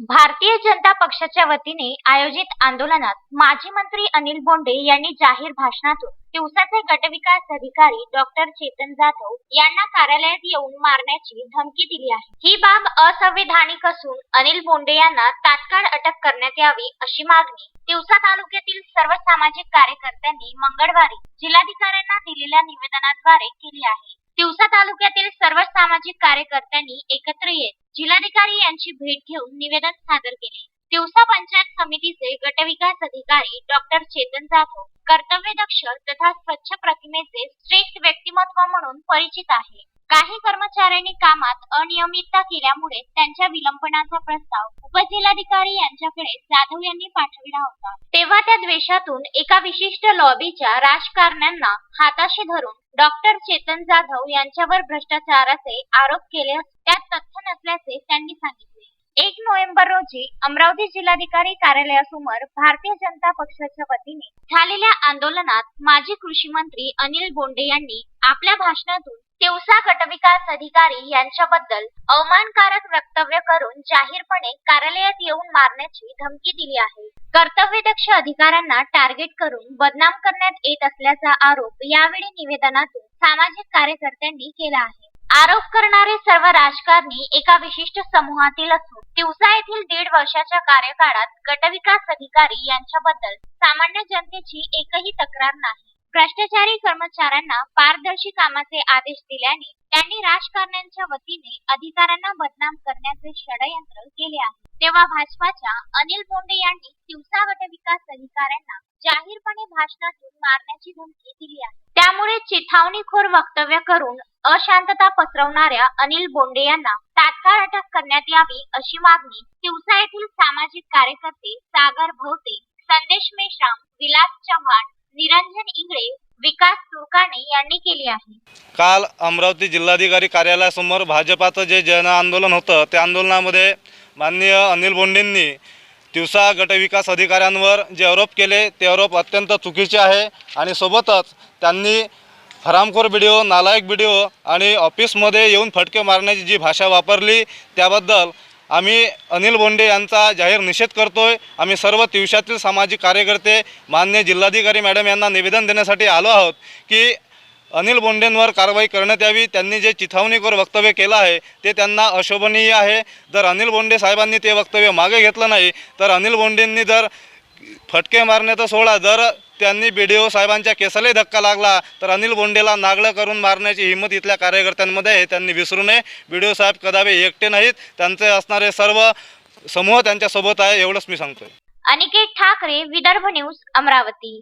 भारतीय जनता पक्षाच्या वतीने आयोजित आंदोलनात माजी मंत्री अनिल बोंडे यांनी जाहीर भाषणातून दिवसाचे गटविकास अधिकारी डॉक्टर चेतन जाधव यांना कार्यालयात येऊन मारण्याची धमकी दिली आहे. ही बाब असंविधानिक असून अनिल बोंडे यांना तात्काळ अटक करण्यात यावी अशी मागणी दिवसा तालुक्यातील सर्व सामाजिक कार्यकर्त्यांनी मंगळवारी जिल्हाधिकाऱ्यांना दिलेल्या निवेदनाद्वारे केली आहे. दिवसा तालुक्यातील सर्व सामाजिक कार्यकर्त्यांनी एकत्र येत जिल्हाधिकारी यांची भेट घेऊन निवेदन सादर केले. दिवसा पंचायत समितीचे गटविकास अधिकारी डॉक्टर चेतन जाधव कर्तव्यदक्ष तथा स्वच्छ प्रतिमेचे श्रेष्ठ व्यक्तिमत्व म्हणून परिचित आहे. काही कर्मचाऱ्यांनी कामात अनियमितता केल्यामुळे त्यांच्या विलंबनाचा प्रस्ताव उपजिल्हाधिकारी यांच्याकडे जाधव यांनी पाठविला होता. तेव्हा त्या द्वेषातून एका विशिष्ट लॉबीच्या राजकारण्यांना हाताशी धरून डॉक्टर चेतन जाधव यांच्यावर भ्रष्टाचाराचे आरोप केले त्यात तथ्य नसल्याचे त्यांनी सांगितले. एक नोव्हेंबर रोजी अमरावती जिल्हाधिकारी कार्यालयासमोर भारतीय जनता पक्षाच्या वतीने झालेल्या आंदोलनात माजी कृषी मंत्री अनिल बोंडे यांनी आपल्या भाषणातून तिवसा गटविकास अधिकारी यांच्याबद्दल अवमानकारक वक्तव्य करून जाहीरपणे कार्यालयात येऊन मारण्याची धमकी दिली आहे. कर्तव्यदक्ष अधिकाऱ्यांना टार्गेट करून बदनाम करण्यात येत असल्याचा आरोप यावेळी निवेदनातून सामाजिक कार्यकर्त्यांनी केला आहे. आरोप करणारे सर्व राजकारणी एका विशिष्ट समूहातील असून तिवसा येथील दीड वर्षाच्या कार्यकाळात गटविकास अधिकारी यांच्याबद्दल सामान्य जनतेची एकही तक्रार नाही. भ्रष्टाचारी कर्मचाऱ्यांना पारदर्शी कामाचे आदेश दिल्याने त्यांनी राजकारण्यांच्या वतीने अधिकाऱ्यांना बदनाम करण्याचे षडयंत्र केले आहे. तेव्हा भाजपाच्या अनिल बोंडे यांनी तिवसा गटविकास अधिकाऱ्यांना जाहीरपणे भाषणातून मारण्याची धमकी दिली आहे. त्यामुळे चिथावणीखोर वक्तव्य करून अशांतता पसरवणाऱ्या अनिल बोंडे यांना तात्काळ अटक करण्यात यावी अशी मागणी दिवसा येथील सामाजिक कार्यकर्ते सागर भोवते संदेश मेश्राम विलास चव्हाण निरंजन इंगळे विकास तुरकाणे यांनी केली आहे. काल अमरावती जिल्हाधिकारी कार्यालयासमोर भाजपाचं जे जन आंदोलन होतं त्या आंदोलनामध्ये माननीय अनिल बोंडेंनी तिवसा गटविकास अधिकाऱ्यांवर जे आरोप केले ते आरोप अत्यंत चुकीचे आहे आणि सोबतच त्यांनी हरामखोर व्हिडिओ नालायक व्हिडिओ आणि ऑफिसमध्ये येऊन फटके मारण्याची जी भाषा वापरली त्याबद्दल आम्ही अनिल बोंडे यांचा जाहीर निषेध करतोय. आम्ही सर्व तिवशातील सामाजिक कार्यकर्ते मान्य जिल्हाधिकारी मॅडम यांना निवेदन देण्यासाठी आलो आहोत की अनिल बोंडेंवर कारवाई करण्यात यावी. त्यांनी जे चिथावणीकर वक्तव्य केलं आहे ते त्यांना अशोभनीय आहे. जर अनिल बोंडे साहेबांनी ते वक्तव्य मागे घेतलं नाही तर अनिल बोंडेंनी जर फटके मारण्याचा सोहळा जर त्यांनी बी डी ओ साहेबांच्या केसालाही धक्का लागला तर अनिल बोंडेला नागळं करून मारण्याची हिंमत इथल्या कार्यकर्त्यांमध्ये आहे. त्यांनी विसरू नये. बी डी ओ साहेब कदापि एकटे नाहीत. त्यांचे असणारे सर्व समूह त्यांच्यासोबत आहे एवढंच मी सांगतोय. अनिकेत ठाकरे विदर्भ न्यूज अमरावती.